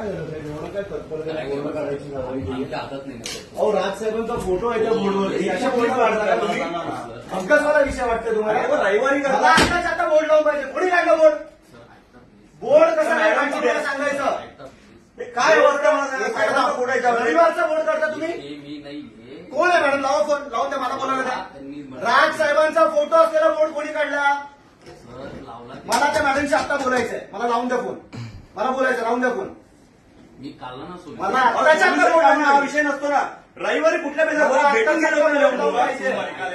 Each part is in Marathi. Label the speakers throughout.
Speaker 1: काय गरज आहे एवढं काय तत्पर
Speaker 2: काय
Speaker 1: बोर्ड काढायची गरज आहे?
Speaker 2: आमच्या हातात नाही ना.
Speaker 1: अहो राजसाहेबांचा फोटो आहे त्या बोर्डवरती अशा बोर्ड काढता तुम्ही? मला विषय वाटतं तुम्हाला.
Speaker 3: अरे, रविवारी.
Speaker 1: मला आता बोर्ड लावून पाहिजे. कोणी काढलं बोर्ड. बोर्ड कसं काय मला सांगायचं.
Speaker 2: ऐकता please.
Speaker 3: हे काय याच्यावर.
Speaker 1: रविवारचा बोर्ड काढता तुम्ही?
Speaker 2: हे मी नाहीये.
Speaker 1: कोण आहे मॅडम लावा फोन लावून द्या मला बोलायला द्या.
Speaker 2: त्यांनी म्हटलं-
Speaker 1: राज साहेबांचा फोटो असलेला बोर्ड कोणी काढला?
Speaker 2: सर, लावला.
Speaker 1: मला त्या मॅडमशी आता बोलायचंय. मला लावून द्या फोन मला बोलायचं लावून द्या फोन
Speaker 2: मी ना.
Speaker 1: मला
Speaker 3: हा
Speaker 1: लावून
Speaker 3: विषय नसतो ना. रविवारी कुठल्या
Speaker 1: मला
Speaker 3: भेटून गेलो
Speaker 1: पाहिजे.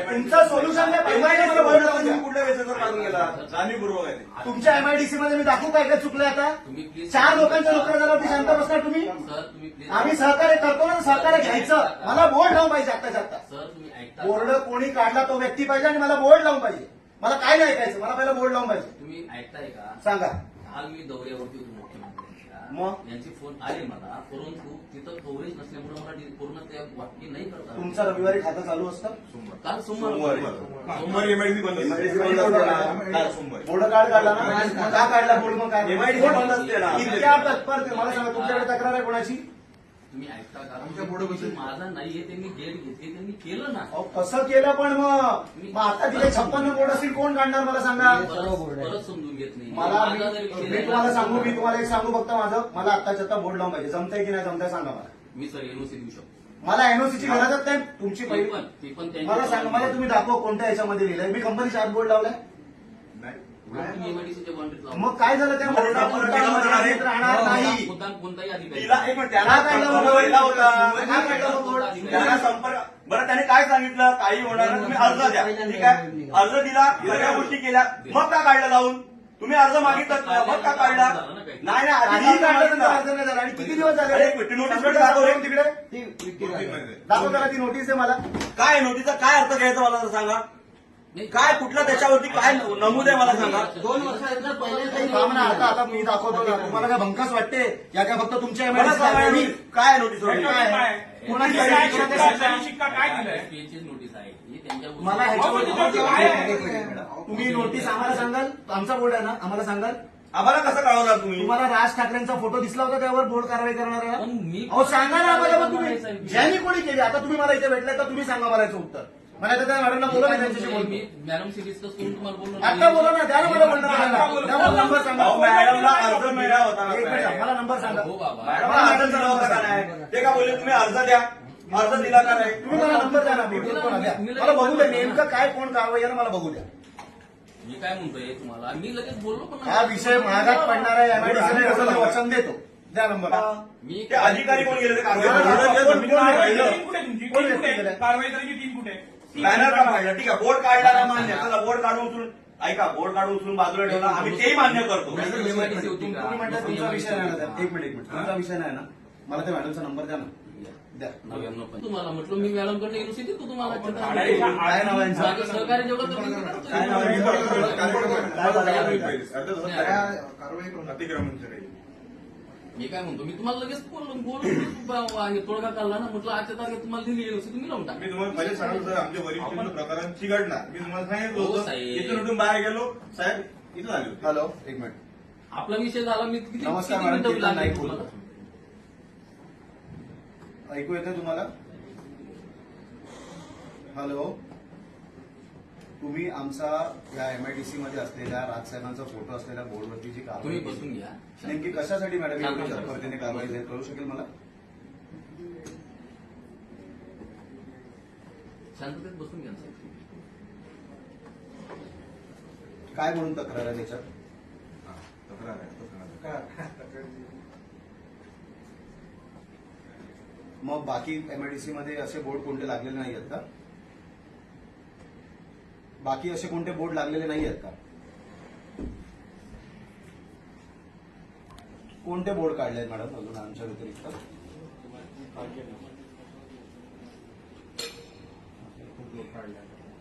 Speaker 1: तुमचं सोल्युशन नाही.
Speaker 3: एमआयडीसी. तुम्ही कुठल्या बेसावर काढून गेला. जाणीवपूर्वक आहे ते.
Speaker 1: तुमच्या एमआयडीसी मध्ये मी दाखवू काय काय चुकलं आता?
Speaker 2: तुम्ही please-
Speaker 1: चार लोकांच्या नोकऱ्या झाल्यावरती शांत बसणार तुम्ही?
Speaker 2: सर, तुम्ही please-
Speaker 1: आम्ही सहकार्य करतो ना सहकार्य घ्यायचं. मला बोर्ड लावून पाहिजे आत्ताच्या आता
Speaker 2: सर, तुम्ही ऐकता
Speaker 1: बोर्ड कोणी काढला तो व्यक्ती पाहिजे आणि मला बोर्ड लावून पाहिजे. मला काय नाही ऐकायचं मला पहिला बोर्ड लावून पाहिजे.
Speaker 2: तुम्ही ऐकताय का?
Speaker 1: सांगा.
Speaker 2: काल मी दौऱ्यावरती होतो मुख्यमंत्र्यांच्या
Speaker 1: मग?
Speaker 2: यांचे फोन आले मला. परंतु तिथं कव्हरेज नसल्यामुळे मला पूर्ण ते वाक्य नाही करता
Speaker 1: तुमचं रविवारी खातं चालू असतं?
Speaker 2: काल सोमवार.
Speaker 3: सोमवारी.
Speaker 2: सोमवारी.
Speaker 3: एमआयडीसी बंद असते.
Speaker 1: एमआयडीसी बंद असते ना.
Speaker 3: काल सोमवारी.
Speaker 1: बोर्ड कार्ड काढला ना? का काढला? बोर्ड मग काय?
Speaker 3: एमआयडीसी बंद असते ना.
Speaker 1: इतक्या तत्पर ते मला सांगा तुमच्याकडे तक्रार आहे कोणाची?
Speaker 2: तुम्ही ऐकता का? तुम्ही माझा नाहीये त्यांनी गेट घेतली त्यांनी केलं ना.
Speaker 1: अहो, कसं केलं पण मग? मग आता तिथे छप्पन्न बोर्ड असतील कोण काढणार मला सांगा?
Speaker 2: परत परत समजून घेत नाही.
Speaker 1: मला मी
Speaker 2: माझा जर विषय
Speaker 1: मी
Speaker 2: नाही
Speaker 1: तुम्हाला सांगू मी तुम्हाला एक सांगू फक्त माझं. मला आत्ताच्या आता बोर्ड लावून पाहिजे. जमतंय की नाही जमतंय सांगा मला.
Speaker 2: मी सर एनओसी देऊ शकतो.
Speaker 1: मला एनओसीची गरजच नाही. तुमची
Speaker 2: ते
Speaker 1: पहिली
Speaker 2: पण ते पण
Speaker 1: मला सांगा मला तुम्ही दाखवा कोणत्या याच्यामध्ये लिहिलंय. मी कंपनीच्या आत बोर्ड लावलाय
Speaker 2: तुम्ही एमआयडीसीच्या बाउंड्रीत लावा.
Speaker 1: मग काय झालं त्या आम्ही राहणार नाही.
Speaker 2: मुद्दाम कोणताही अधिकारी.
Speaker 3: तिला एक मिनिट
Speaker 1: काय
Speaker 3: त्यांना
Speaker 1: काढलं मग?
Speaker 3: संपर्क
Speaker 1: काय
Speaker 3: बरं त्याने काय सांगितलं? काही होणार नाही. तुम्ही अर्ज द्या. ठीक आहे? अर्ज दिला सगळ्या गोष्टी केल्या. मग का काढलं जाऊन तुम्ही अर्ज मागितला मग का काढला? नाही नाही आधी
Speaker 1: काढलं अर्ज नाही झाला. आणि किती दिवस झाले?
Speaker 3: अरे, एक मिनिट, नोटीस
Speaker 1: सगळं
Speaker 3: दाखव रे.
Speaker 1: दाखव तिकडे? ती- दाखव त्याला ती नोटीस आहे मला.
Speaker 3: काय नोटीसचा काय अर्थ घ्यायचा मला सांगा. काय कुठल्या त्याच्यावरती काय नमूद आहे मला सांगा.
Speaker 2: दोन वर्षानंतर पहिले
Speaker 1: थांब ना, आता आता मी दाखवतो ना. तुम्हाला काय भंकस वाटते? या काय फक्त तुमच्या
Speaker 3: मला सांगा. काय नोटीस
Speaker 1: काय? कोणाची?
Speaker 4: शिक्का- दिलाय?
Speaker 2: नोटीस आहे. ही त्यांच्या
Speaker 1: मला
Speaker 4: अहो, पण त्याच्यावरती काय? आहे?
Speaker 1: तुम्ही नोटीस आम्हाला सांगाल? आमचा बोर्ड आहे ना? आम्हाला सांगाल?
Speaker 3: आम्हाला कसं कळवणार तुम्ही?
Speaker 1: तुम्हाला राज ठाकरेंचा फोटो दिसला होता त्यावर बोर्ड कारवाई करणार आहे
Speaker 2: पण मी-
Speaker 1: अहो सांगा ना आम्हाला मग तुम्ही. ज्यांनी कोणी केली आता तुम्ही मला इथे भेटलाय तर तुम्ही सांगा मला याचं उत्तर. मला तर त्या मॅडमला बोला त्यांच्याशी
Speaker 2: मी
Speaker 1: बोलतो
Speaker 2: मॅडम सी डिस्कस करून तुम्हाला बोललो ना.
Speaker 1: आता बोला ना द्या ना मला. द्या मला नंबर सांगा.
Speaker 3: अहो, मॅडमला अर्ज मिळाला होता ना,
Speaker 1: एक मिनिट
Speaker 3: साहेब.
Speaker 1: मला नंबर सांगा.
Speaker 2: हो बाबा.
Speaker 3: मॅडमला अर्ज दिला होता का नाही? ते का बोलले तुम्ही अर्ज द्या. अर्ज दिला का नाही?
Speaker 1: तुम्ही मला नंबर द्या ना मी बोलतो ना द्या. मला बघू द्या नेमकं काय कोण कारवाई आहे ना मला बघू द्या.
Speaker 2: मी काय म्हणतोय तुम्हाला? मी लगेच बोललो पण
Speaker 1: हा विषय महागात पडणार आहे असं मी वचन देतो. द्या नंबर.
Speaker 2: मी
Speaker 3: ते अधिकारी कोण गेले ते कारवाई
Speaker 1: कोण- कोण कोण
Speaker 3: बॅनर? का पाहिजे ठीक आहे बोर्ड काढला ना मान्य. चला बोर्ड काढून उचलून ऐका बोर्ड काढून उचलून बाजूला ठेवला. आम्ही तेही मान्य करतो.
Speaker 2: नाही,
Speaker 1: तुम्ही? म्हणता तुमचा विषय नाही ना. एक मिनिट एक मिनिट. तुमचा विषय नाही ना. मला त्या मॅडमचा नंबर द्या ना.
Speaker 2: तुम्हाला म्हटलं मी मॅडमकडे युनिव्हर्सिटी देतो तुम्हाला सहकार्य जेवढं करून देतो ना
Speaker 1: काय नाव आहे? काय झालं?
Speaker 2: मी काय म्हणतो मी तुम्हाला लगेच बोललो बोलून आहे तोडगा काढला ना म्हटलं आजच्या तारखेत तुम्हाला दिली युनिव्हर्सिटी तुम्ही लावून टाका
Speaker 5: मी तुम्हाला पहिले सांगितलं होतं आमच्या वरिष्ठ प्रकारात चिघडणार मी तुम्हाला सांगितलं
Speaker 2: हो,
Speaker 5: होतं
Speaker 2: साहेब.
Speaker 5: इथून उठून बाहेर गेलो साहेब इथं आले
Speaker 1: हॅलो एक मिनिट
Speaker 2: आपला विषय झाला मी किती
Speaker 1: नमस्कार,
Speaker 2: किती. मिनिटं लागली
Speaker 1: बोलतो. ऐकू येते तुम्हाला हॅलो तुम्ही आमचा या एमआयडीसी मध्ये असलेल्या राजसाहेबांचा फोटो असलेल्या बोर्डवरती जी कारवाई
Speaker 2: तुम्ही बसून घ्या
Speaker 1: नेमकी कशासाठी मॅडम एवढी. तत्परतेने कारवाई झाली कळू शकेल मला
Speaker 2: शांततेत बसून घ्या ना साहेब.
Speaker 1: काय म्हणून तक्रार आहे त्याच्यात
Speaker 5: तक्रार आहे, तक्रार आहे.
Speaker 1: मग बाकी एमआयडीसी मध्ये असे बोर्ड कोणते लागलेले नाही आहेत का बाकी असे कोणते बोर्ड लागलेले नाही आहेत का? कोणते बोर्ड काढले आहेत मॅडम अजून आमच्या व्यतिरिक्त?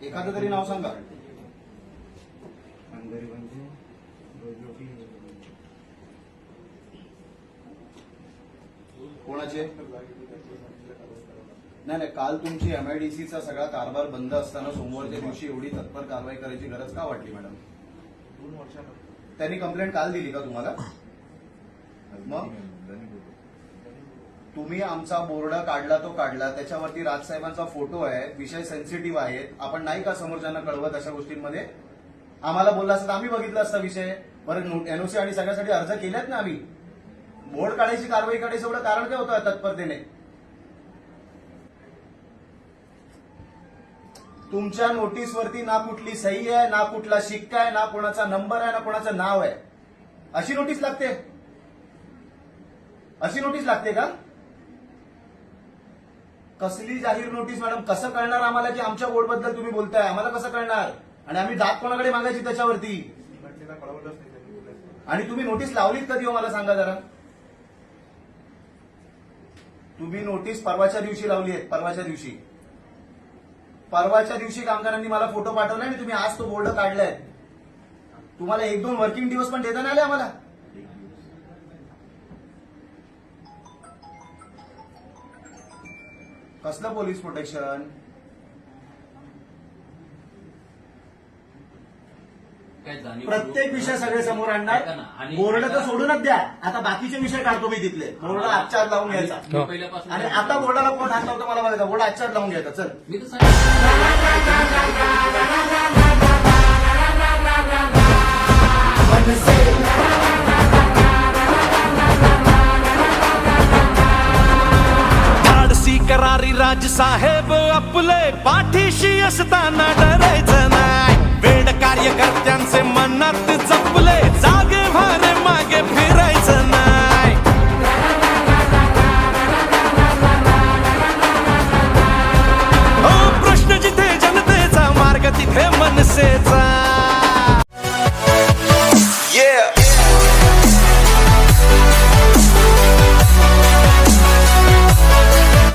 Speaker 1: एखादं तरी नाव सांगा. कोणाचे? नाही नाही काल तुमची एमआयडीसीचा सगळा कारभार बंद असताना सोमवारच्या दिवशी एवढी तत्पर कारवाई करायची गरज का वाटली मॅडम त्यांनी कंप्लेंट काल दिली का तुम्हाला? मग? तुम्ही आमचा बोर्ड काढला तो काढला त्याच्यावरती राजसाहेबांचा फोटो आहे विषय सेन्सिटिव्ह आहेत आपण नाही का समोरच्यांना कळवत अशा गोष्टींमध्ये? आम्हाला बोलला असतं आम्ही बघितला असता विषय. बरं एनओसी आणि सगळ्यासाठी अर्ज केलेत ना आम्ही? बोर्ड काढायची कारवाई काढायचं एवढं कारण काय होतं तत्परतेने? तुमच्या नोटीसवरती ना कुठली सही आहे ना कुठला शिक्का आहे ना कोणाचा नंबर आहे ना कोणाचं नाव आहे. अशी नोटीस लागते. अशी नोटीस लागते का? कसली जाहीर नोटीस मॅडम? कसं कळणार आम्हाला की आमच्या बोर्डबद्दल तुम्ही बोलताय? आम्हाला कसं कळणार? आणि आम्ही दात कोणाकडे मागायची त्याच्यावरती? आणि तुम्ही नोटीस लावलीत कधी हो मला सांगा जरा? तुम्ही नोटीस परवाच्या दिवशी लावली आहे परवाच्या दिवशी. परवाच्या दिवशी कामगारांनी मला फोटो पाठवलाय आणि तुम्ही आज तो बोर्ड काढलाय. तुम्हाला एक दोन वर्किंग दिवस पण देता नाही आले आम्हाला? कसलं पोलीस प्रोटेक्शन
Speaker 2: काय जाणीव
Speaker 1: प्रत्येक विषय सगळे समोर आणणार. बोर्ड तर सोडूनच द्या. आता बाकीचे विषय काढतो मी तिथले. बोर्ड आजच्या आज लावून घ्यायचा.
Speaker 2: मी पहिल्यापासून
Speaker 1: आणि आता बोर्डाला कोण हात लावतो मला बघायचा. बोर्ड आजच्या आज लावून घ्यायचा. चल.
Speaker 2: मी
Speaker 6: करारी राजसाहेब आपले पाठीशी असताना डरायचं नाही